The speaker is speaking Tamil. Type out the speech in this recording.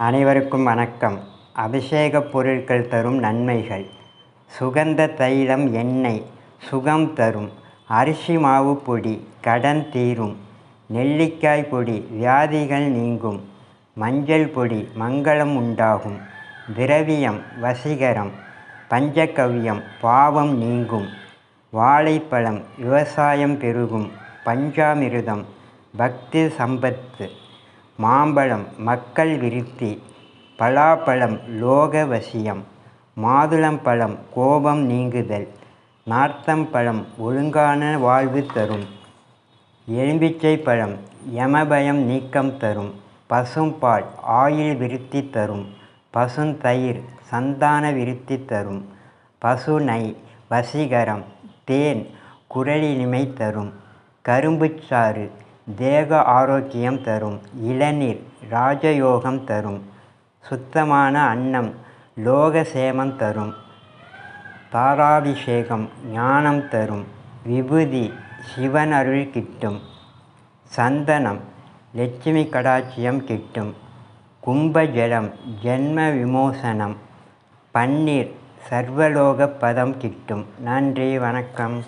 அனைவருக்கும் வணக்கம். அபிஷேகப் பொருட்கள் தரும் நன்மைகள். சுகந்த தைலம் எண்ணெய் சுகம் தரும். அரிசி மாவு பொடி கடன் தீரும். நெல்லிக்காய் பொடி வியாதிகள் நீங்கும். மஞ்சள் பொடி மங்களம் உண்டாகும். திரவியம் வசீகரம். பஞ்சகவ்யம் பாவம் நீங்கும். வாழைப்பழம் விவசாயம் பெருகும். பஞ்சாமிர்தம் பக்தி சம்பத்து. மாம்பழம் மக்கள் விருத்தி பலாப்பழம் லோக வசியம் மாதுளம்பழம் கோபம் நீங்குதல் நார்த்தம்பழம் ஒழுங்கான வாழ்வு தரும் எலும்பிச்சை பழம் யமபயம் நீக்கம் தரும் பசும்பால் ஆயுள் விருத்தி தரும் பசுந்தயிர் சந்தான விருத்தி தரும் பசு நெய் வசீகரம் தேன் குரலினிமை தரும் கரும்புச்சாறு தேக ஆரோக்கியம் தரும் இளநீர் ராஜயோகம் தரும் சுத்தமான அன்னம் லோகசேமம் தரும் தாராபிஷேகம் ஞானம் தரும் விபூதி சிவன் அருள் கிட்டும் சந்தனம் லட்சுமி கடாட்சியம் கிட்டும் கும்பஜலம் ஜென்ம விமோசனம் பன்னீர் சர்வலோக பதம் கிட்டும். நன்றி வணக்கம்.